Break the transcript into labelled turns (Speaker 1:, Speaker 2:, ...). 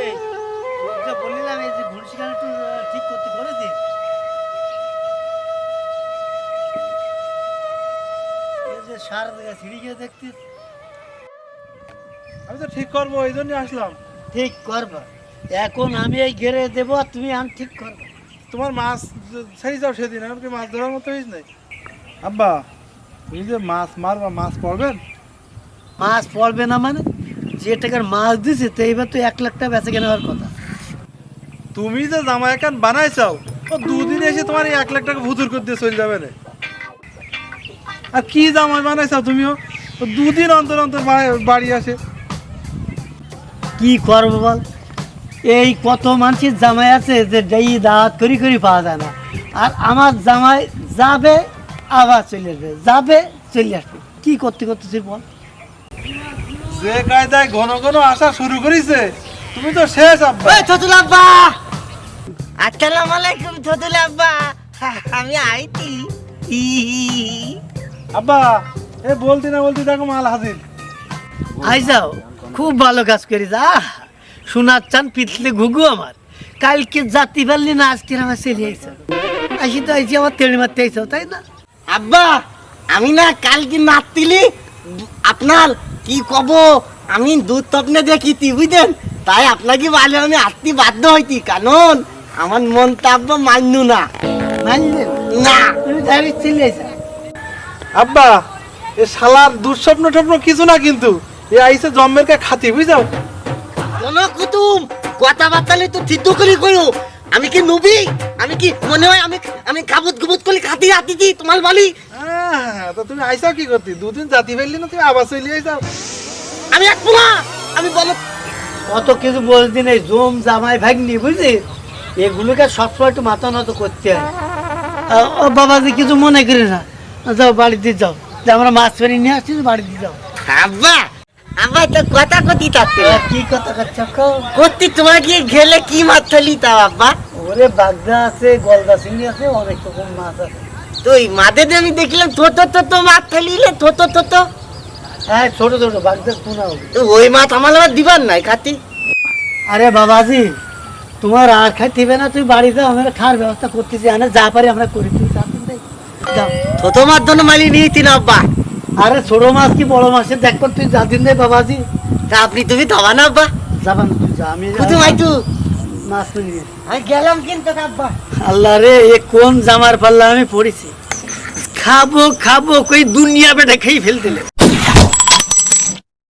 Speaker 1: এই তোকে যে বললাম এই যে ঘুড়িখানা একটু ঠিক করতে করেছিস সার সিঁড়ি গিয়ে দেখতিস
Speaker 2: আমি তো ঠিক করব এই জন্যই আসলাম।
Speaker 1: ঠিক করবা। এখন আমি এই ঘেরে দেবো তুমি আমি ঠিক করব।
Speaker 2: তোমার মাছ ছেড়ে যাও সেদিন আমার কি মাছ ধরার মতো হয়েছে নাই। আব্বা তুমি যে মাছ মারবা মাছ পড়বেন?
Speaker 1: মাছ পড়বে না মানে? যে টাকার মাছ দিছে তো এইবার তো এক লাখ টাকা বেঁচে কেন হওয়ার কথা।
Speaker 2: তুমি যে জামা একান বানাইছাও ও দুদিন এসে তোমার এই এক লাখ টাকা ভুতুর করে দিয়ে চলে যাবে না আর কি জামাই বানাইছাও তুমিও দুদিন অন্তর অন্তর বাড়ি আসে।
Speaker 1: কি করব বল? এই কত মানুষের জামাই আছে যে যেই দাওয়াত করি করি পাওয়া যায় না। আর আমার জামাই যাবে আবার চলে আসবে যাবে চলে আসবে। কি করতে করতেছি বল?
Speaker 2: যে কায়দায় ঘন ঘন আসা শুরু করেছে তুমি তো শেষ আব্বা।
Speaker 3: ওই থতুল আব্বা! আসসালামু আলাইকুম থতুল আব্বা। আমি আইতি।
Speaker 2: আব্বা এ বলতে না বলতে দেখো মাল হাজির।
Speaker 1: আই যাও খুব ভালো কাজ করি যা সোনার চান পিতলে ঘুঘু আমার। কালকে জাতি পারলি না আজকে আমার চলে আইসা আসি তো আইসি আমার তেড়ি মারতে আইসা তাই না?
Speaker 3: আব্বা আমি না কালকে নাতিলি আপনার কি কব? আমি দুধ স্বপ্নে দেখিতি বুঝলেন তাই আপনাকে বলে আমি আসতে বাধ্য হইতি কারণ আমার মন তো আব্বা মান্য না। না?
Speaker 1: তুমি ডাইরেক্ট
Speaker 2: আব্বা এ শালার দুঃস্বপ্ন টপ্ন কিছু না কিন্তু। এ আইসে জম্মের কে খাতি বুঝাও
Speaker 3: কোন কুতুম কথাবার্তা তো সিদ্ধ করি কইও। আমি কি নবী? আমি কি মনে হয় আমি আমি কাবুত গুবুত করে খাতি আতিছি তোমার বালি।
Speaker 2: তো তুমি আইসাও কি করতি? দুদিন জাতি ফেললি না তুমি আবার চলে আইসাও
Speaker 3: আমি এক পোলা আমি বলো।
Speaker 1: অত কিছু বলছি নেই জম জামাই ভাগ্নি বুঝলি? এগুলোকে সবসময় একটু মাথা নত করতে হয়। আ- ও বাবাজি কিছু মনে করি না। যাও বাড়িতে যাও। যে আমরা মাছ ফেরি নিয়ে আসছি বাড়িতে যাও।
Speaker 3: আব্বা আব্বা তো কথা কতি থাকতে
Speaker 1: কি কথা কাচ্চা
Speaker 3: করতি তোমার গিয়ে গেলে কি মাছ ফেলি তাও আব্বা?
Speaker 1: ওরে বাগদা আছে গলদা চিংড়ি আছে অনেক রকম মাছ আছে।
Speaker 3: তো এই মাদের আমি দেখলাম থোতো থোতো মাছ ফেলিলে থোতো থোতো।
Speaker 1: হ্যাঁ ছোট ছোট বাগদা শোনা হবে।
Speaker 3: তো ওই মাছ আমার আবার দিবার নাই খাতি।
Speaker 1: আরে বাবাজি তোমার আর খাইতে না তুই বাড়ি যাও আমরা খাওয়ার ব্যবস্থা করতেছি আনে যা পারি আমরা করি তুই যাও।
Speaker 3: থোতো মাছ জন্য মালি নিয়েছি না আব্বা।
Speaker 1: আরে ছোট মাছ কি বড় মাছের দেখ তুই যা দিন দে বাবাজি।
Speaker 3: তা আপনি তুমি দাবা না আব্বা।
Speaker 1: যাবা না তুই যা আমি
Speaker 3: কুতুম আইতু
Speaker 1: মাছ নিয়ে
Speaker 3: আমি গেলাম কিন্তু আব্বা
Speaker 1: আল্লাহ রে এ কোন জামার পাল্লা আমি পড়েছি? খাব খাব কই দুনিয়া বেটা খেয়ে ফেলতে